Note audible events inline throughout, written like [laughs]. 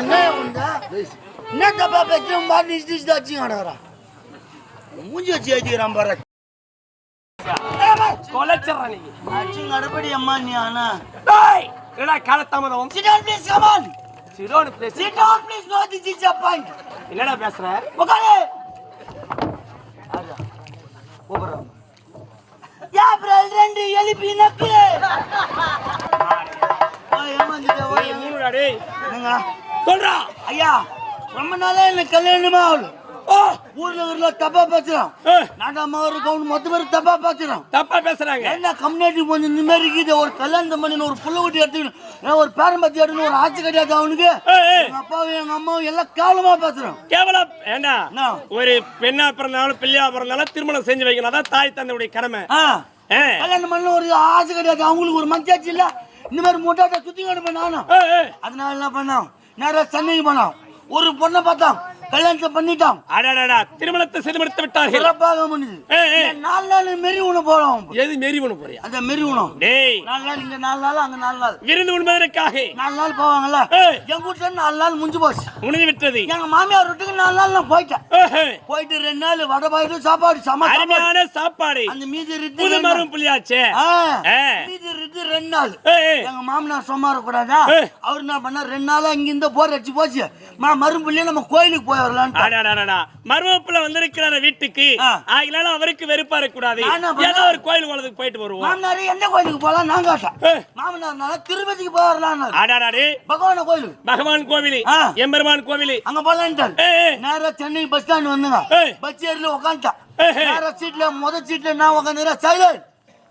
என்ன என்ன தப்பா பேச்சு உன் அடிச்சு கிடக்குறான் மூஞ்சி வச்சு ஏற்றிக்கிறான் பாரு கொலைச்சிடுறா நீ. கடப்படி அம்மா நீ ஆனா. டேய், என்னடா. Sit down please no this is a point. என்னடா பேசுற? உட்காரு யா பிரல் ரெண்டு எலிப்பி நக்கு ஓய் ஏமாந்துட்டே ஓய் ஏய், மூணுடா டேய். என்னங்க? சொல்றா. ஐயா ரொம்ப நாளா எனக்கு கல்யாணமா ஆகல. ஊர்ல ஊர்ல தப்பா பேசுறான். ஏய், நாட்டாம ஒரு கவுன் மொத்த பேர் தப்பா பேசுறான். தப்பா பேசுறாங்க. என்ன கம்யூனிட்டி கொஞ்சம் நிம்மதிக்குது ஒரு கல்யாணம் பண்ணி ஒரு புள்ள குட்டி எடுத்துக்கணும். ஒரு பேரம்பத்தி எடுக்கணும். ஒரு ஆட்சி கிடையாது அவனுக்கு. எங்க அப்பாவும் எங்க அம்மாவும் எல்லாம் கேவலமா பேசுறான். கேவலம். ஏண்டா? என்ன? ஒரு பெண்ணா பிறந்தாலும் பிள்ளையா பிறந்தாலும் திருமணம் செஞ்சு வைக்கணும். அதான் தாய் தந்தையுடைய கடமை. கல்யாணம் பண்ண ஒரு ஆசை கிடையாது. அவங்களுக்கு ஒரு மனசாட்சி இல்ல. இந்த மாதிரி முட்டாட்ட சுத்தி ஏய், ஏய். அதனால என்ன பண்ணோம்? நேரா சென்னைக்கு போனோம். ஒரு பொண்ணை பார்த்தோம். கல்யாணத்தை பண்ணிட்டோம் அடடடா திருமணத்தை செய்து முடித்து விட்டார்கள். சிறப்பாக ஏய். நாலு நாள் உணவு போறோம்? எது மெரி பண்ண போறியா? அந்த மெரி உணவு டேய். நாலு நாள் இங்க நாலு நாள் அங்க நாலு நாள். விருந்து உண்பதற்காக. நாலு நாள் போவாங்கல்ல. எங்க வீட்டுல நாலு நாள் முடிஞ்சு போச்சு. முடிஞ்சு விட்டது. எங்க மாமியார் வீட்டுக்கு நாலு நாள் நான் போயிட்டேன். போயிட்டு ரெண்டு நாள் வடை பாயிட்டு சாப்பாடு சம அருமையான சாப்பாடு. அந்த மீதி ரித்து புது. மரம் புள்ளியாச்சே ஆ, ஆ. மீதி ரித்து ரெண்டு நாள். எங்க மாமனார் சும்மா இருக்கக்கூடாதா. அவர் என்ன பண்ணா ரெண்டு நாளா இங்க இந்த போர் அடிச்சு போச்சு. மா மறுபடியும் நம்ம கோயிலுக்கு போய் அடடடடா. மருமப்புல வந்திருக்கிறார வீட்டுக்கு. ஆ. ஆகினால அவருக்கு வெறுப்பா இருக்க ஏதோ ஒரு கோயில் குளத்துக்கு போயிட்டு வருவோம். மாமனார் எந்த கோயிலுக்கு போலாம் நான் கேட்டேன். மாமனார்னால திருப்பதிக்கு வரலான்னு அடாடாடே பகவான கோயிலுக்கு. பகவான் கோவிலு. எம்பெருமான் கோவிலு. அங்க ஏய். நேரா சென்னை பஸ் ஸ்டாண்ட் வந்துங்க. பஸ் ஏரியில உட்காந்துட்டேன். நேரா சீட்ல முத சீட்ல நான் உட்காந்துறேன் சைலண்ட்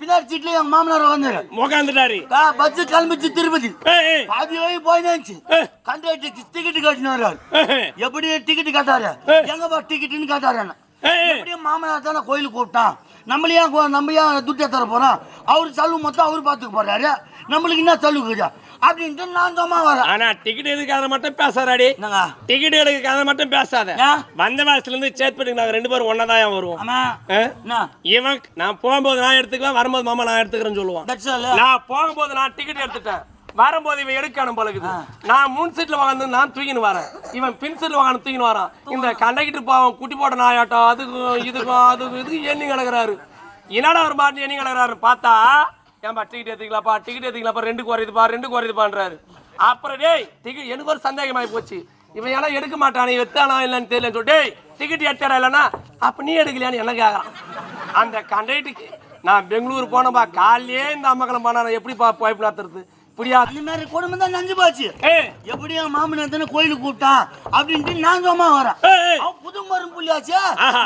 பின்னாடி சீட்ல எங்க மாமனார் உட்காந்துரு உக்காந்துட்டாரு. பஸ் கிளம்பிச்சு திருப்பதி. பாதி வழி போய் நினைச்சு ஏய். கண்டக்டர் டிக்கெட் கட்டினாரு. எப்படி டிக்கெட் கேட்டாரு. ஏய். எங்கப்பா டிக்கெட்னு கேட்டாரு. எப்படியும் மாமனார் தானே கோயிலுக்கு கூப்பிட்டான். நம்மள ஏன் கோ- நம்ம ஏன் துட்டை தர போறோம் அவரு செலவு மொத்தம் அவரு பாத்துக்க போறாரு. நம்மளுக்கு என்ன செலவு இருக்குதா? அப்படின்ட்டு நான் சும்மா வரேன். ஆனா டிக்கெட் எடுக்காத மட்டும் பேசாதாடி. டிக்கெட் எடுக்காத மட்டும் பேசாத? வந்த வாசத்துல இருந்து சேத்பட்டுக்கு நாங்க ரெண்டு பேரும் ஒன்னதான் வருவோம். ஆமா. ஆ? என்ன? இவன் நான் போகும்போது நான் எடுத்துக்குவேன் வரும்போது மாமா நான் எடுத்துக்கிறேன்னு சொல்லுவான். நான் போகும்போது நான் டிக்கெட் எடுத்துட்டேன். வரும்போது இவன் எடுக்கணும் பழகுது. நான் முன் சீட்ல உட்காந்து நான் தூக்கின்னு வரேன். இவன் பின் சீட்ல உட்காந்து தூக்கின்னு வரான். இந்த கண்டக்டர் பாவம் குட்டி போட்ட நாயாட்டம் அதுக்கும் இதுக்கும் அதுக்கும் இதுக்கும் எண்ணி கிடக்குறாரு. என்னடா ஒரு மாட்டு எண்ணி கிடக்குறாரு? பார்த்தா ஏன்பா டிக்கெட் எடுத்துக்கலாப்பா டிக்கெட் எடுத்துக்கலாப்பா ரெண்டு குறையுதுப்பா ரெண்டு குறையுதுப்பான்றாரு அப்புறம் டேய் டிக்கெட் எனக்கு ஒரு சந்தேகமாயி போச்சு. இவன் ஏன்னா எடுக்க மாட்டானே எத்தானா இல்லைன்னு தெரியலன்னு சொல்லி டேய் டிக்கெட் எடுத்தாரா இல்லைன்னா அப்ப நீ எடுக்கலையான்னு என்ன கேட்கறான் அந்த கண்டக்டருக்கு நான் பெங்களூர் போனப்பா காலையே இந்த அம்மக்கலம் போனா எப்படிப்பா போய்ப்பு நடத்துறது இப்படியா அந்த மாதிரி குடும்பம் தான் நஞ்சு போச்சு. ஏய். எப்படி என் மாமனார் தானே கோயிலுக்கு கூப்பிட்டான் அப்படின்ட்டு நான் சும்மா வரேன். அவன் புது மரம் புள்ளியாச்சு.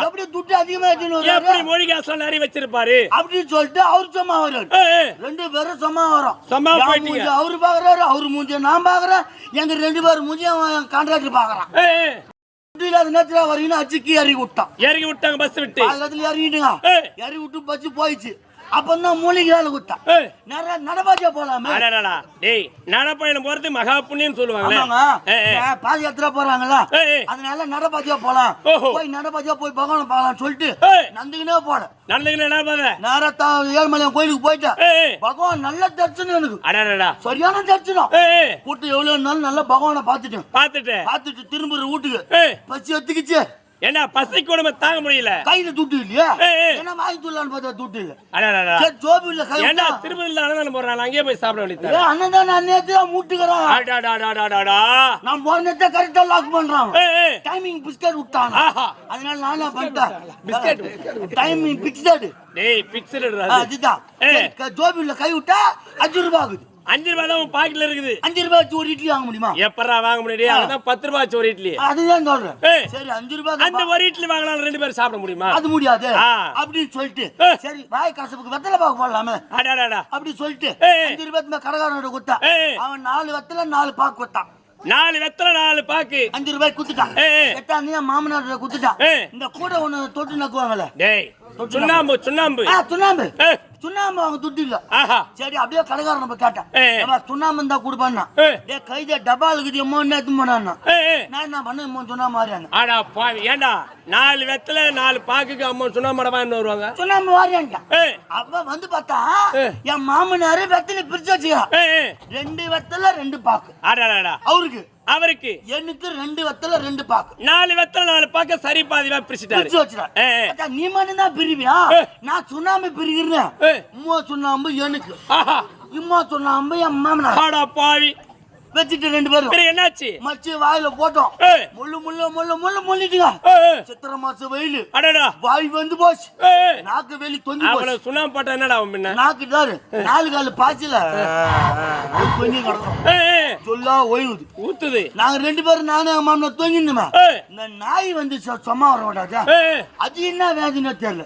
எப்படி துட்டு அதிகமா எடுத்துன்னு வர்றாரு? எப்படி மொழி காசுலாம் நிறைய வச்சிருப்பாரு? அப்படின்னு சொல்லிட்டு அவர் சும்மா ஏய். ரெண்டு பேரும் சும்மா வரோம் சும்மா. மூஞ்சி அவரு பாக்குறாரு அவரு மூஞ்சிய நான் பாக்குறேன். எங்க ரெண்டு பேரும் மூஞ்சி அவன் கான்ட்ராக்டர் பாக்குறான். இல்லாத நேரத்துல வரீங்கன்னு அச்சுக்கி இறக்கி விட்டான். இறங்கி விட்டாங்க பஸ் விட்டு. அதுல இறங்கிட்டுங்க. ஏய். இறக்கி விட்டு பச்சு போயிடுச்சு. அப்பதான் மூலிகையால குத்தான் ஏய். நேரம் நடபாஜா போலாமே. டேய் நடப்பயணம் போறது மகா புண்ணியம். ஏன் பாதி யாத்திரா போறாங்களா. அதனால நடபாஜா போலாம். போய் நடபாஜா போய் பகவான பார்க்கலாம் சொல்லிட்டு ஏய். நந்திக்கினே போன நடந்துக்கிட்டு என்ன பாத நேரத்தா ஏழுமலையான் கோயிலுக்கு ஏய். பகவான் நல்ல தரிசனம் எனக்கு. அடடடா சரியான தரிசனம். ஏய். கூட்டம் எவ்வளவு இருந்தாலும் நல்லா பகவானை பார்த்துட்டேன். பார்த்துட்டு பார்த்துட்டு திரும்புற வீட்டுக்கு. பசி எடுத்துக்கிச்சு என்ன பசி கொடுமை தாங்க முடியல? கையில துட்டு இல்லையா. என்ன வாங்கி துடலான்னு பார்த்தா துட்டு இல்ல. அடடடா சரி ஜோபி இல்ல கை ஏண்டா விட்டா. திருப்பதியில் அன்னதானம் போடுறாங்க அங்கேயே போய் சாப்பிட வேண்டியது அண்ணன் தான்? நான் நேத்து மூட்டுக்கிறேன் அடாடாடாடாடா நான் போன நேரத்தை கரெக்டா லாக் பண்றான். டைமிங் பிஸ்கட் விட்டான். அதனால நானே பண்ணிட்டேன்? பிஸ்கட். டைமிங் பிக்சடு டேய் பிக்சல் அதுதான். க- ஜோபில கை விட்டா அஞ்சு ரூபாய் ஆகுது. அஞ்சு ரூபாய் தான் உன் பாக்கெட்ல இருக்குது. அஞ்சு ரூபாய் வச்சு ஒரு இட்லி வாங்க முடியுமா? எப்படா வாங்க முடியும் அதுதான் பத்து ரூபாய் ஆச்சு ஒரு இட்லி. அதுதான் சொல்றேன். சரி அஞ்சு ரூபாய் அந்த ஒரு இட்லி வாங்கலாம் ரெண்டு பேரும் சாப்பிட முடியுமா? அது முடியாது. அப்படின்னு சொல்லிட்டு. சரி வாய் கசப்புக்கு வெத்தலை பாக்கு போடலாமே. அடாடாடா அப்படி சொல்லிட்டு. அஞ்சு ரூபாய் கடைக்காரனோட குத்தா. அவன் நாலு வெத்தலை நாலு பாக்கு குத்தான் நாலு வெத்தலை நாலு பாக்கு. அஞ்சு ரூபாய் குத்துட்டான். எட்டாம் மாமனார் குத்துட்டான். இந்த கூட ஒண்ணு தொட்டு நக்குவாங்கல்ல. டேய். சுண்ணாம்பு சுண்ணாம்பு. ஆ சுண்ணாம்பு. சுண்ணாம்பு அவங்க துட்டு இல்ல. சரி அப்படியே கடைக்காரன் நம்ம கேட்டேன். சுண்ணாம்பு இருந்தா கொடுப்பான்னா. டே கைதே டபா இருக்குது என்ன எடுத்து போனான்னா. நான் என்ன பண்ண சொன்ன மாதிரியாங்க ஆடா பாவி. ஏண்டா நாலு வெத்தல நாலு பாக்குக்கு அம்மா சுண்ணாம்படமா என்ன வருவாங்க? சுண்ணாம்பு வாரியான்ட்டான் ஏய் அப்ப வந்து பார்த்தா. என் மாமனாரு வெத்தலை பிரிச்சு வச்சுக்கா. ரெண்டு வெத்தலை ரெண்டு பாக்கு. ஆடாடாடா அவருக்கு. அவருக்கு எனக்கு ரெண்டு வெத்தலை ரெண்டு பாக்கு. நாலு வெத்தல நாலு பாக்க சரி பாதிவா பிரிச்சுட்டாரு. பிரிச்சு வச்சுட்டா ஏய், ஏய். அச்சா, நீ மட்டும் தான் பிரிவியா. நான் சுண்ணாம்பு பிரிக்கிறேன். உம்மா சுண்ணாம்பு எனக்கு. இம்மா சுண்ணாம்பு என் மாமனார். ஆடா பாவி. வச்சுட்டு ரெண்டு பேரும். என்னாச்சு? மச்சி வாயில போட்டோம். முள்ளு முள்ளு முள்ளு முள்ளு முள்ளிட்டுங்க. சித்திரை மாசம் வெயில். அடடா. வாய் வந்து போச்சு. நாக்கு வெளி தொங்கி போச்சு. சுண்ணாம்பு போட்டா என்னடா அவன் பின்ன? நாக்கு தாரு நாலு காலு பாய்ச்சல. தொங்கி கிடக்கும். சொல்லா ஓய்வுது. ஊத்துது. நாங்க ரெண்டு பேரும் நானும் என் மாமனார் தொங்கிருந்தோமே இந்த நாய் வந்து சும்மா வர மாட்டாச்சா? அது என்ன வேதனை தெரியல.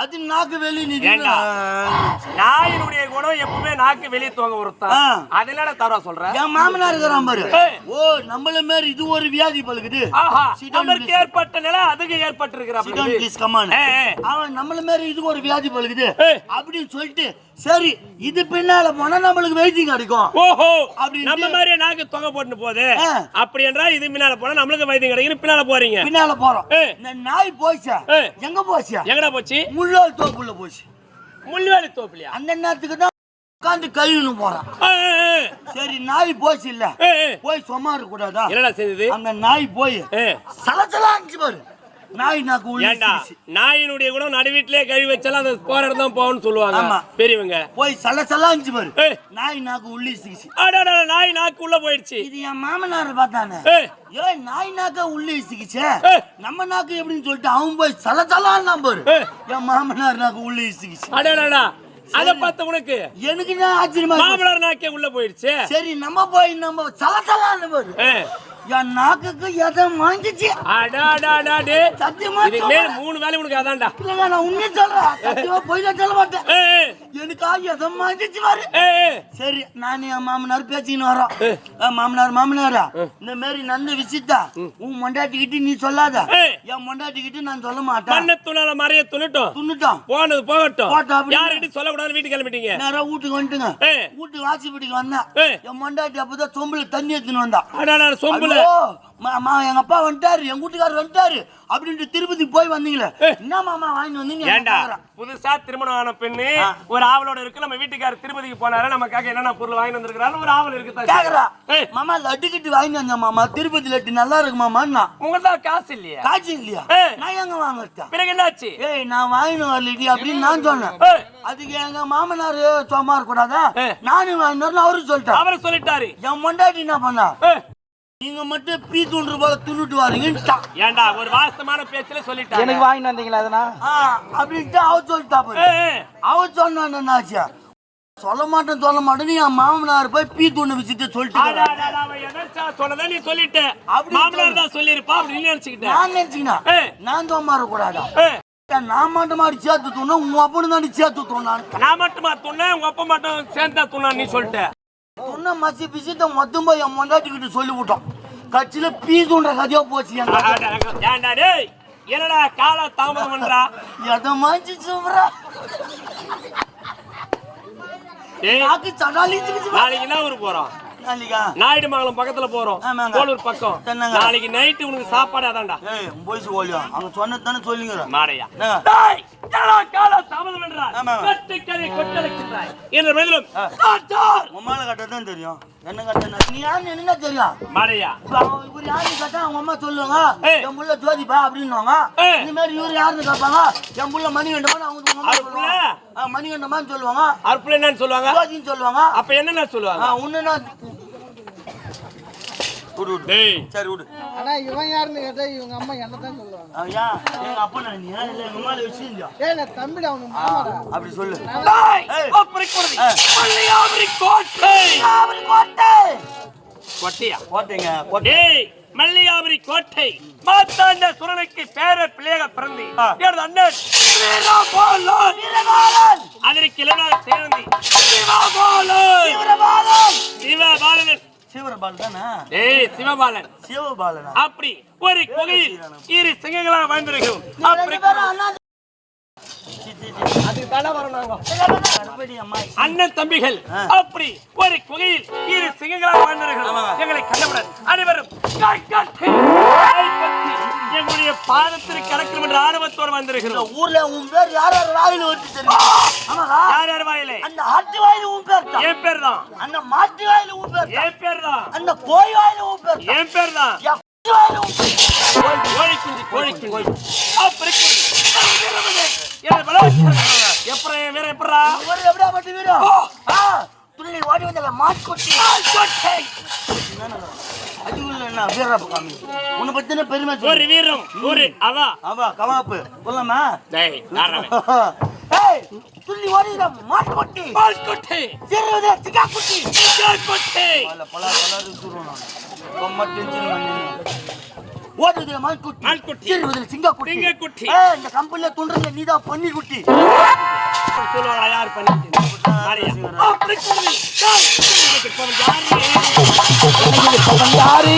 அது நாக்கு வெளி ஏண்டா? நாயினுடைய குணம் எப்பவுமே நாக்கு வெளியே தூங்க ஒருத்தான் ஆ. அது என்னடா தவறா சொல்ற? என் மாமனார் இருக்கிறான் பாரு ஏய். ஓ நம்மள மாதிரி இது ஒரு வியாதி பழுகுது ஆஹா Sit down, நமக்கு please. ஏற்பட்ட நிலை அதுக்கு ஏற்பட்டிருக்கிற Sit down, please, come on. ஏய், ஏய். அவன் நம்மள மாதிரி இது ஒரு வியாதி பழுகுது ஏய். அப்படின்னு சொல்லிட்டு சரி இது பின்னால போனா நம்மளுக்கு வெயிட்டிங் கிடைக்கும் ஓஹோ அப்படின்ட்டு- நம்ம மாதிரியே நாக்கு தொகை போட்டு போகுது. அப்படி என்றால் இது பின்னால போனா நம்மளுக்கு வைத்தியம் கிடைக்கும் பின்னால போறீங்க பின்னால போறோம். இந்த நாய் போச்சா. எங்க போச்சா எங்கடா போச்சு முள்ளோல் தோப்புள்ள போச்சு முள்ளுவேலி தோப்புலையா அந்த நேரத்துக்கு தான் உட்காந்து கழுவின்னு போறான். சரி நாய் போச்சு இல்ல. போய் சும்மா இருக்க கூடாதா? என்னடா செய்தது? அந்த நாய் போய். சலசலா இருந்துச்சு பாரு. நாய் நாக்கு உள்ள. நாயினுடைய குணம் நடுவீட்டிலே கழுவி வச்சாலும் அந்த போற இடம் தான் போகணும்னு சொல்லுவாங்க. ஆமா. பெரியவங்க. போய் சலசலா இருந்துச்சு பாரு. நாய் நாக்கு உள்ளி சிக்கிச்சு அடடா, நாய் நாக்கு உள்ள போயிடுச்சு. இது என் மாமனார் பார்த்தானே? ஏய், நாய் நாக்க உள்ளே சிக்கிச்சே. நம்ம நாக்கு எப்படின்னு சொல்லிட்டு அவன் போய் சலசலான்னு பாரு. என் மாமனார் நாக்கு உள்ளே சிக்கிச்சு அடடா அத பார்த்த உனக்கு எனக்கு தான் ஆச்சரியமா. மாமனார் நாக்கே உள்ள போயிடுச்சு சரி நம்ம போய் நம்ம சலசலான்னு ஏய். என் நாக்குக்கு எதை வாங்கிச்சு சத்தியமா. மூணு வேலை உனக்கு அதான்டா. இல்லைங்க நான் உண்மையை சொல்றேன். சத்தியமா போய் சொல்ல மாட்டேன். எனக்கா எதை வாங்கிச்சு பாரு. சரி நான் என் மாமனார் பேசிக்கின்னு வரோம் மாமனார் மாமனாரா இந்த மாதிரி நல்ல விஷயத்தா உன் மொண்டாட்டிக்கிட்டு நீ சொல்லாத. என் மொண்டாட்டிக்கிட்டு நான் சொல்ல மாட்டேன். மண்ணை துணால மறைய துணுட்டும். துண்ணுட்டான் போனது போகட்டும். போட்டோம் அப்படி. யாருக்கிட்ட சொல்லக்கூடாது வீட்டுக்கு கிளம்பிட்டீங்க. நேரா வீட்டுக்கு வந்துட்டுங்க. வீட்டுக்கு வாசிப்படிக்கு வந்தேன். ஏய். என் மொண்டாட்டி அப்பதான் சொம்புல தண்ணி எடுத்துன்னு வந்தா. அடாடா சொம்புல ஐயோ, மா- மா, எங்க அப்பா வந்துட்டாரு எங்க வீட்டுக்காரர் வந்துட்டாரு அப்படின்ட்டு திருப்பதி போய் வந்தீங்களே? என்ன மாமா வாங்கி வந்தீங்க ஏண்டா? புதுசா திருமணம் ஆன பெண்ணு ஒரு ஆவலோட இருக்கு நம்ம வீட்டுக்காரர் திருப்பதிக்கு போனாரு நமக்காக என்னென்ன பொருள் வாங்கி வந்திருக்கிறாரு ஒரு ஆவல் இருக்கு கேக்குறா. மாமா லட்டு கிட்டு வாங்கி வந்தேன் மாமா திருப்பதி லட்டு நல்லா இருக்கு மாமான்னா. உங்கள்ட்ட காசு இல்லையா? காய்ச்சி இல்லையா. நான் எங்க வாங்கிட்டேன் பிறகு என்னாச்சு? ஏய் நான் வாங்கினு வரலடி அப்படின்னு நான் சொன்னேன். அதுக்கு எங்க மாமனார் சும்மா ஏய். நானும் வாங்கினு அவரு சொல்லிட்டான் அவரு சொல்லிட்டாரு. என் மொண்டாட்டி என்ன பண்ணா? நீங்க மட்டும் பீ தூண்டு போல துண்ணுட்டு வாரீங்கன்ட்டான் ஏண்டா ஒரு வாஸ்தமான பேச்சுல சொல்லிட்டாரு எனக்கு வாங்கிட்டு வந்தீங்களா அதனா அப்படின்ட்டு அவ சொல்லிட்டா ஏய். அவ சொன்னா என்னாச்சு சொல்ல மாட்டேன் சொல்ல மாட்டேன்னு என் மாமனார் போய் பீ தூண்டு விஷயத்த சொல்லிட்டு சொன்னதை நீ சொல்லிட்ட. அப்படி மாமனார் தான் சொல்லிருப்பா அப்படின்னு நினைச்சுக்கிட்டேன் நான் நினைச்சுக்கினா ஏய். நான் இருக்கக்கூடாதா ஏய், நான் மட்டும் மாதிரி சேர்த்து தூணும் உன் அப்பனு தான் சேர்த்து தூணான் நான் மட்டுமா துண்ணேன் உங்க அப்பா மட்டும் சேர்ந்தா துண்ணா நீ சொல்லிட்ட. சொன்ன மசி பிசித்த மொத்தம் போய் என் மொண்டாட்டிக்கிட்ட சொல்லி விட்டோம் கட்சியில பீ தூண்டுற கதையா போச்சு என்னடா கால தாமதம் பண்றா? எதை மாஞ்சி சொல்றா நாக்கு சடாலிச்சுக்கிச்சு நாளைக்கு என்ன ஊருக்கு போறோம்? நாயுடு மங்கலம் பக்கத்துல போறோம். கோலூர் பக்கம்? நாளைக்கு நைட்டு உனக்கு சாப்பாடு அதான்டா. போய்ஸ் ஓலியா? அவங்க சொன்னது தானே சொல்லுங்க மாடையா. கால ஆமாங்க. கட்டுக்கதை கொட்டளிக்கிறாய் என்ற மேலும் கட்டதான் தெரியும். என்ன கட்டணும் நீ யாருன்னு என்ன தெரியும்? அவன் இவர் யாருன்னு கேட்டா அவங்க அம்மா சொல்லுவாங்க. என் புள்ள ஜோதிப்பா அப்படின்னுவாங்க. இந்த மாதிரி இவர் யாருன்னு கேட்பாங்க. என் புள்ள மணிகண்டமான்னு அவங்க அம்மா? சொல்லுவாங்க. ஆ, மணிகண்டமான்னு சொல்லுவாங்க. அற்புள்ள என்னன்னு சொல்லுவாங்க? ஜோதின்னு சொல்லுவாங்க. அப்ப என்னென்ன சொல்லுவாங்க? உன்னுன்னா விடு விடு டேய். சரி விடு. ஆனா இவன் யாருன்னு கேட்டா இவங்க அம்மா என்ன தான் சொல்லுவாங்க. ஆ, ஏன் எங்க அப்பா நான் நீ இல்ல எங்க அம்மால வச்சிருந்தியா? ஏய் நான் தம்பிடா அவனுக்கு மாமாடா. அப்படி சொல்லு. டேய் ஏய். அப்படி கொடுதி. மல்லியாபுரி கோட்டை. கொட்டியா? டேய் மல்லியாபுரி கோட்டை. மாத்தாண்ட சுரனுக்கு பேர பிள்ளைக பிறந்தி. எனது அண்ணன். சிவரபால் தானே? டேய் சிவபாலன். சிவபாலனா? அப்படி ஒரு குகையில் இரு சிங்கங்களா வாழ்ந்திருக்கிறோம் அப்படி கருப்படி அம்மா. அண்ணன் தம்பிகள் அப்படி ஒரு குகையில் இரு சிங்கங்களாக வாழ்ந்தார்கள் எங்களை கண்டவுடன் அனைவரும் பாதத்திற்கு கடக்கும் என்ற ஆணவத்தோடு வந்திருக்கிறோம். ஊர்ல உன் பேர் யார் யார் வாயில வச்சு தெரியும் யார் யார் வாயிலே? அந்த ஆட்டு வாயில உன் பேர் தான். என் பேர் தான். அந்த மாட்டு வாயில உன் பேர் என் பேர் தான். அந்த கோழி வாயில உன் பேர் என் பேர் தான். குட்டி. கோழி குஞ்சு கோழி குஞ்சு என் வீரம் எப்படா? ஒரு எப்படியா பட்டு வீரம்? துள்ளி ஓடி வந்தல வீரப்ப காமி உன்னை பத்தின பெருமை ஒரு சொல்லு வீரம் ஒரு அவா. அவா கவாப்பு. சொல்லலாமா டேய் [laughs] துள்ளி ஓடி வந்த மாட்டுக்குட்டி. பால்கொட்டை சிறுவது சிக்கா குட்டி கொட்டை பல பல பல சொல்லுவோம் நான். ரொம்ப டென்ஷன் பண்ணி. ஓடுறதுல மான்குட்டி மான்குட்டி. சிறுவதில் சிங்கக்குட்டி. சிங்கக்குட்டி. ஏய் இந்த கம்பெனில துண்டுறதுல நீதான் பன்னி குட்டி சொல்லுவாங்களா யார் பண்ணிட்டு இப்ப யாரு?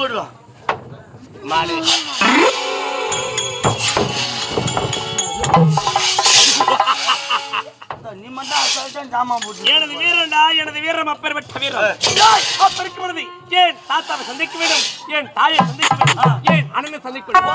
போடுவான் மாலு நீ மட்டும் அசால்ட்டாக போட்டு எனது வீரண்டா எனது வீரம் அப்பேற்பட்ட வீரம் ஏய், அப்பருக்கு பொழுது ஏன் தாத்தாவை சந்திக்க வேண்டும்? ஏன் தாயை சந்திக்க வேண்டும்? ஏன் அண்ணனை சந்திக்க வேண்டும்?